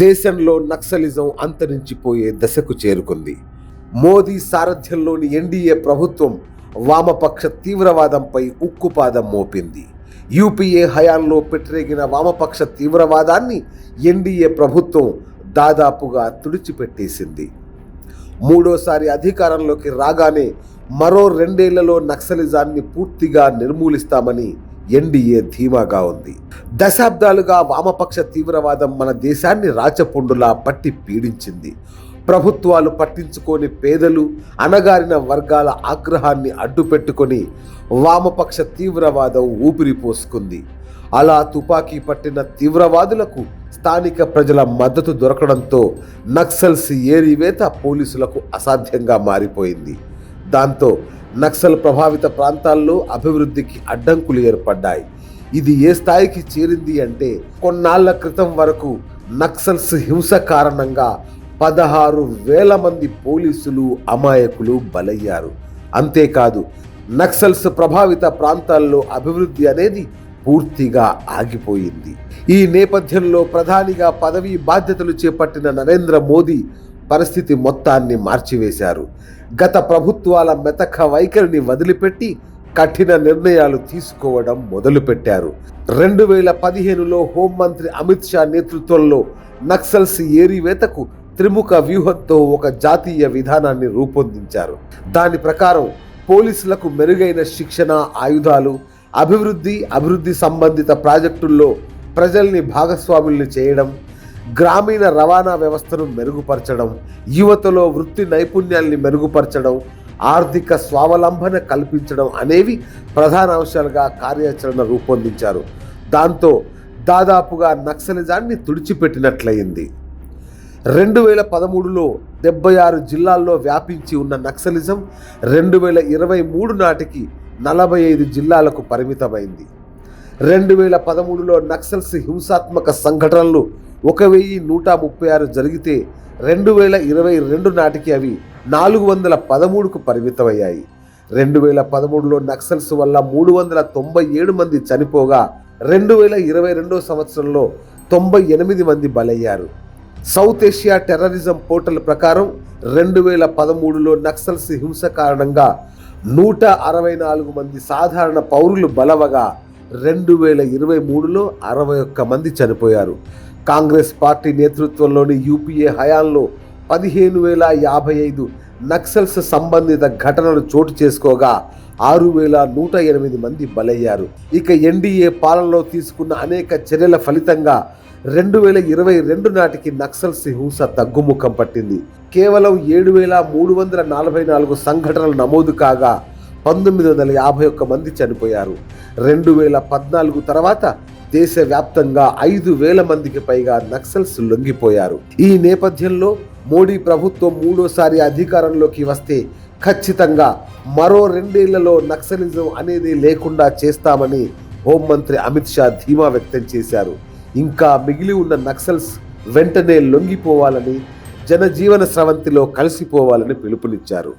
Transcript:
దేశంలో నక్సలిజం అంతరించిపోయే దశకు చేరుకుంది. మోదీ సారథ్యంలోని ఎన్డీఏ ప్రభుత్వం వామపక్ష తీవ్రవాదంపై ఉక్కుపాదం మోపింది. యూపీఏ హయాంలో పెట్టరేగిన వామపక్ష తీవ్రవాదాన్ని ఎన్డీఏ ప్రభుత్వం దాదాపుగా తుడిచిపెట్టేసింది. మూడోసారి అధికారంలోకి రాగానే మరో రెండేళ్ళలో నక్సలిజాన్ని పూర్తిగా నిర్మూలిస్తామని ఎన్డీఏ ధీమాగా ఉంది. దశాబ్దాలుగా వామపక్ష తీవ్రవాదం మన దేశాన్ని రాచపుండులా పట్టి పీడించింది. ప్రభుత్వాలు పట్టించుకోని పేదలు అణగారిన వర్గాల ఆగ్రహాన్ని అడ్డుపెట్టుకొని వామపక్ష తీవ్రవాదం ఊపిరి పోసుకుంది. అలా తుపాకీ పట్టిన తీవ్రవాదులకు స్థానిక ప్రజల మద్దతు దొరకడంతో నక్సల్స్ ఏరివేత పోలీసులకు అసాధ్యంగా మారిపోయింది. దాంతో నక్సల్ ప్రభావిత ప్రాంతాల్లో అభివృద్ధికి అడ్డంకులు ఏర్పడ్డాయి. ఇది ఏ స్థాయికి చేరింది అంటే కొన్నాళ్ళ క్రితం వరకు నక్సల్స్ హింస కారణంగా పదహారు వేల మంది పోలీసులు అమాయకులు బలయ్యారు. అంతేకాదు నక్సల్స్ ప్రభావిత ప్రాంతాల్లో అభివృద్ధి అనేది పూర్తిగా ఆగిపోయింది. ఈ నేపథ్యంలో ప్రధానిగా పదవీ బాధ్యతలు చేపట్టిన నరేంద్ర మోదీ పరిస్థితి మొత్తాన్ని మార్చివేశారు. గత ప్రభుత్వాల మెతక వైఖరిని వదిలిపెట్టి కఠిన నిర్ణయాలు తీసుకోవడం మొదలుపెట్టారు. రెండు వేల పదిహేనులో హోంమంత్రి అమిత్ షా నేతృత్వంలో నక్సల్స్ ఏరివేతకు త్రిముఖ వ్యూహంతో ఒక జాతీయ విధానాన్ని రూపొందించారు. దాని ప్రకారం పోలీసులకు మెరుగైన శిక్షణ ఆయుధాలు అభివృద్ధి అభివృద్ధి సంబంధిత ప్రాజెక్టుల్లో ప్రజల్ని భాగస్వాముల్ని చేయడం గ్రామీణ రవాణా వ్యవస్థను మెరుగుపరచడం యువతలో వృత్తి నైపుణ్యాల్ని మెరుగుపరచడం ఆర్థిక స్వావలంబన కల్పించడం అనేవి ప్రధాన అంశాలుగా కార్యాచరణ రూపొందించారు. దాంతో దాదాపుగా నక్సలిజాన్ని తుడిచిపెట్టినట్లయింది. రెండు వేల పదమూడులో డెబ్బై ఆరు జిల్లాల్లో వ్యాపించి ఉన్న నక్సలిజం రెండు వేల ఇరవై మూడు నాటికి నలభై ఐదు జిల్లాలకు పరిమితమైంది. రెండు వేల పదమూడులో నక్సల్స్ హింసాత్మక సంఘటనలు ఒక వెయ్యి నూట ముప్పై ఆరు జరిగితే రెండు వేల ఇరవై రెండు నాటికి అవి నాలుగు వందల పదమూడుకు పరిమితమయ్యాయి. రెండు వేల పదమూడులో నక్సల్స్ వల్ల మూడు వందల తొంభై ఏడు మంది చనిపోగా రెండు వేల ఇరవై రెండో సంవత్సరంలో తొంభై ఎనిమిది మంది బలయ్యారు. సౌత్ ఏషియా టెర్రరిజం పోర్టల్ ప్రకారం రెండు వేల పదమూడులో నక్సల్స్ హింస కారణంగా నూట అరవై నాలుగు మంది సాధారణ పౌరులు బలవగా రెండు వేల ఇరవై మూడులో అరవై ఒక్క మంది చనిపోయారు. కాంగ్రెస్ పార్టీ నేతృత్వంలోని యూపీఏ హయాంలో పదిహేను వేల యాభై ఐదు నక్సల్స్ సంబంధిత ఘటనలు చోటు చేసుకోగా ఆరు వేల నూట ఎనిమిది మంది బలయ్యారు. ఇక ఎన్డీఏ పాలనలో తీసుకున్న అనేక చర్యల ఫలితంగా రెండు వేల ఇరవై రెండు నాటికి నక్సల్స్ హింస తగ్గుముఖం పట్టింది. కేవలం ఏడు వేల మూడు వందల నలభై నాలుగు సంఘటనలు నమోదు కాగా పంతొమ్మిది వందల యాభై ఒక్క మంది చనిపోయారు. రెండు వేల పద్నాలుగు తర్వాత దేశవ్యాప్తంగా ఐదు వేల మందికి పైగా నక్సల్స్ లొంగిపోయారు. ఈ నేపథ్యంలో మోడీ ప్రభుత్వం మూడోసారి అధికారంలోకి వస్తే ఖచ్చితంగా మరో రెండేళ్ళలో నక్సలిజం అనేది లేకుండా చేస్తామని హోంమంత్రి అమిత్ షా ధీమా వ్యక్తం చేశారు. ఇంకా మిగిలి ఉన్న నక్సల్స్ వెంటనే లొంగిపోవాలని జనజీవన స్రవంతిలో కలిసిపోవాలని పిలుపునిచ్చారు.